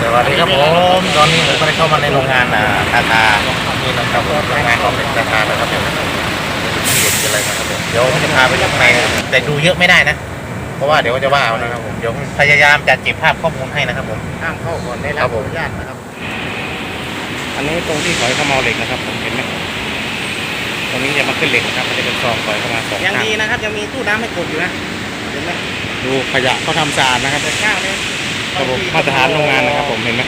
สวัสดีครับผมตอนนี้ผมก็ได้เข้ามาในโรงงานอ่าทาทานี่นะครับผมโรงงานของเป็นทาทานะครับผมเด็ดอะไรนะครับผมเดี๋ยวผมจะพาไปข้างในนะครับแต่ดูเยอะไม่ได้นะ เพราะว่าเดี๋ยวจะว่าเอานะครับผมเดี๋ยวพยายามจะเก็บภาพข้อมูลให้นะครับผมห้ามเข้าก่อนได้ครัรับบผมอนุญาตนะครับ อันนี้ตรงที่ถอยเข้ามาเอาเหล็กนะครับ ผมเห็นไหมตรงนี้จะมาขึ้นเหล็กนะครับมันจะเป็นซองถอยเข้ามาสองยังข้างดีนะครับยังมีตู้น้ำให้กดอยู่นะเห็นไหมดูขยะเขาทำสะอาดนะครับแต่ข้าวเนี่ย ระบบมาตรฐานโรงงานนะครับผมเห็นไหม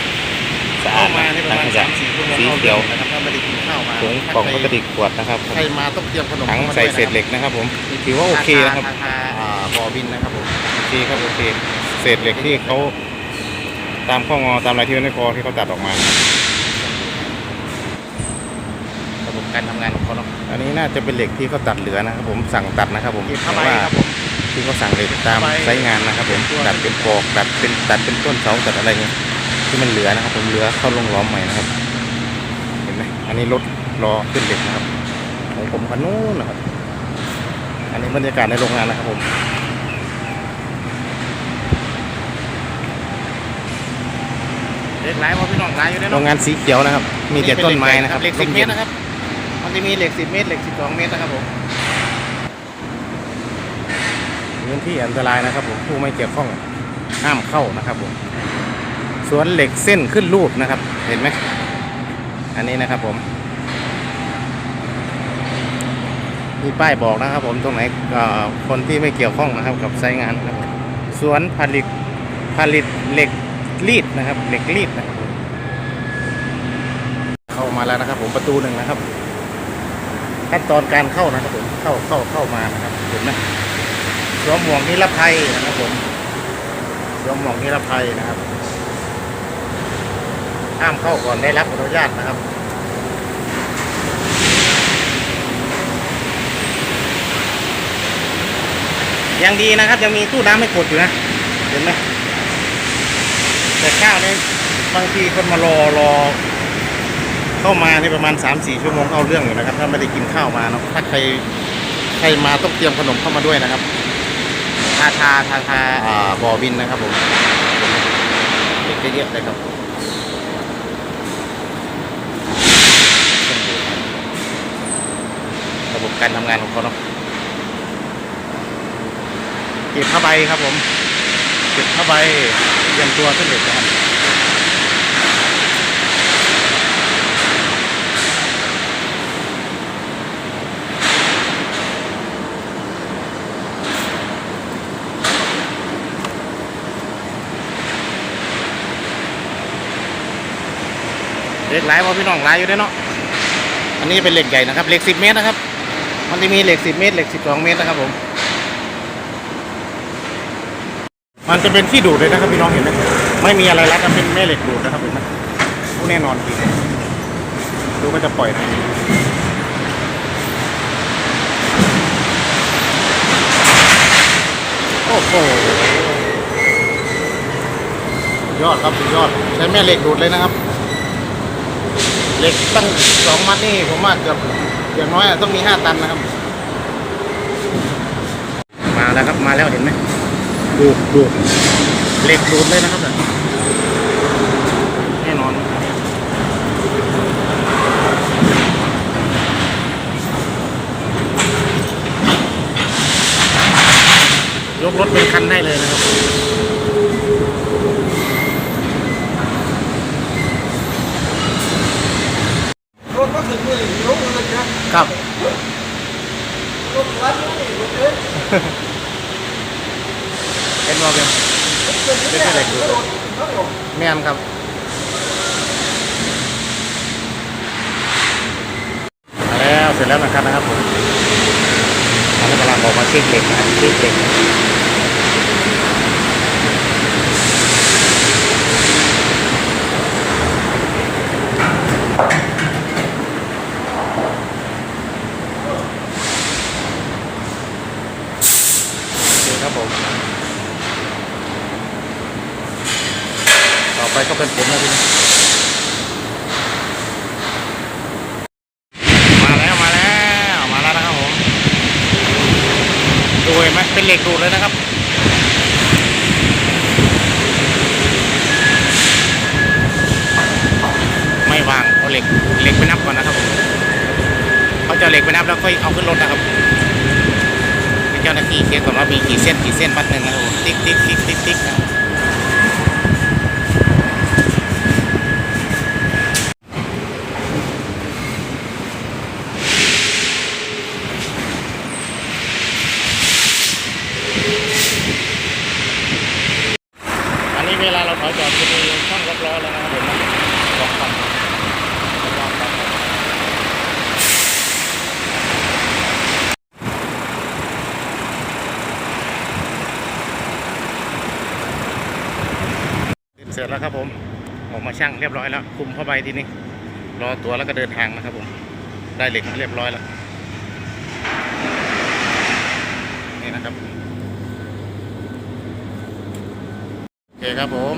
สะอาเข้าดมานะในประทั้งมาณขยะสามสี่ชั่วโมงสีเขียวนะครับถ้าไม่ได้กินข้าวมาถุงกล่องพลาสติกขวดนะครับผมใครมาต้องเตรียมขนมถังข้ามาใส่ด้วยเศษเหล็กนะครับผมถือว่าโอเคนะครับทาทาอ่าบ่อบินนะครับผมโอเคครับโอเคเศษเหล็กที่เขาตามข้องอตามอะไรที่ไม่พอที่เขาตัดออกมา ระบบการทำงานของเขาเนาะอันนี้น่าจะเป็นเหล็กที่เขาตัดเหลือนะครับผมสั่งตัดนะครับผมเก็บเพผ้าราะใบว่าครับผม ที่เขาสั่งเหล็กตามผ้าใบไซส์งานนะครับผมตัดเป็นปอกตัดเป็นตัดเป็นต้นเสาตัดอะไรเงี้ยที่มันเหลือนะครับ ผมเหลือเข้าลงล้อมใหม่นะครับ เห็นไหมอันนี้รถรอขึ้นเหล็กนะครับของผมคันนู้นนะครับ อันนี้บรรยากาศในโรงงานนะครับผมเล็กหลายเพราะพี่น้องหลายอยู่ในโรงงานสีเขียวนะครับ มีแต่ต้นไม้นะครับเหล็กสิบเมตรนะครับ มันจะมีเหล็กสิบเมตรเหล็กสิบสองเมตรนะครับผม พื้นที่อันตรายนะครับผมผู้ไม่เกี่ยวข้องห้ามเข้านะครับผมสวนเหล็กเส้นขึ้นรูปนะครับ เห็นไหมอันนี้นะครับผมมีป้ายบอกนะครับ ผมตรงไหนคนที่ไม่เกี่ยวข้องนะครับ กับไซงานนะครับสวนผลิตผลิตเหล็กรีดนะครับ เหล็กรีดนะครับผมเข้ามาแล้วนะครับ ผมประตูหนึ่งนะครับขั้นตอนการเข้านะครับผมเข้าเข้าเข้ามานะครับเห็นไหม สวมหมวกนิรภัยนะครับผมสวมหมวกนิรภัยนะครับห้ามเข้าก่อนได้รับอนุญาตนะครับยังดีนะครับยังมีตู้น้ำให้กดอยู่นะ เห็นไหมแต่ข้าวเนี่ยบางทีคนมารอรอ เข้ามาในประมาณ 3-4 ชั่วโมงเข้าเรื่องอยู่นะครับ ถ้าไม่ได้กินข้าวมาเนาะถ้าใครใครมาต้องเตรียมขนมเข้ามาด้วยนะครับ ทาทาทาทาอ่าบ่อบินนะครับผมเด็กเยอะๆเลยครับระบบการทำงานของเขาเนาะเก็บผ้าใบครับผมเก็บผ้าใบเตรียมตัวขึ้นเหล็กนะครับ เหล็กหลายเพราะพี่น้องหลายอยู่ด้วยเนาะอันนี้เป็นเหล็กใหญ่นะครับเหล็ก10เมตรนะครับ มันจะมีเหล็กสิบเมตรเหล็กสิบสองเมตรนะครับผม มันจะเป็นที่ดูดเลยนะครับพี่น้องเห็นไหมไม่มีอะไรรัดนะเป็นแม่เหล็กดูดนะครับเห็นไหมผู้แน่นอนจริงดูมันจะปล่อยนะโอ้โหยอดครับสุดยอดใช้แม่เหล็กดูดเลยนะครับ เหล็กตั้งสองมัดนี่ผมว่าเกือบอย่างน้อยต้องมีห้าตันนะครับ มาแล้วครับมาแล้วเห็นไหมดูดดูดเหล็กดูดเลยนะครับเนี่ยแน่นอนยกรถเป็นคันได้เลยนะครับ รถก็ถึงมือลงเลยนะ ครับเป็นว่าเป็นเป็นที่ไหนรถครับผมแม่นครับแล้วเสร็จแล้วนะครับนะครับผมตอนนี้กำลังออกมาเช็คเหล็กนะครับเช็คเหล็กับผม ต่อไปก็เป็นผมนะพี่มาแล้วมาแล้วมาแล้วนะครับผมดูไหมเป็นเหล็กดูดเลยนะครับไม่วางเอาเหล็กเหล็กไปนับก่อนนะครับผมเขาจะเหล็กไปนับแล้วค่อยเอาขึ้นรถนะครับ เจ้าหน้าที่เช็คก่อนว่ามีกี่เส้นกี่เส้นมัดหนึ่งนะผมติ๊กติ๊กติ๊กติ๊กติ๊กอันนี้เวลาเราถอยจอดจะมีช่องล็อกล้อแล้วนะครับผมนะล็อกฝั่งล็อกฝั่ง เส ร็จแล้วครับผม ออกมาช่างเรียบร้อยแล้วคุมเข้าไปทีนี้รอตัวแล้วก็เดินทางนะครับผม ได้เหล็กมาเรียบร้อยแล้ว นี่นะครับ โอเคครับผม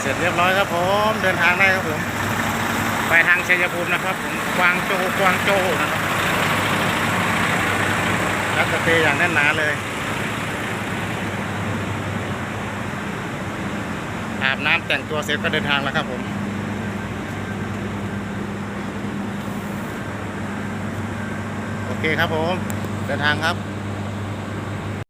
เสร็จเรียบร้อยครับผม เดินทางได้ครับผม ไปทางชัยภูมินะครับผมกวางโจกวางโจนะครับรัสเตย์อย่างแน่นหนาเลย อาบน้ำแต่งตัวเสร็จก็เดินทางแล้วครับผมโอเคครับผม เดินทางครับ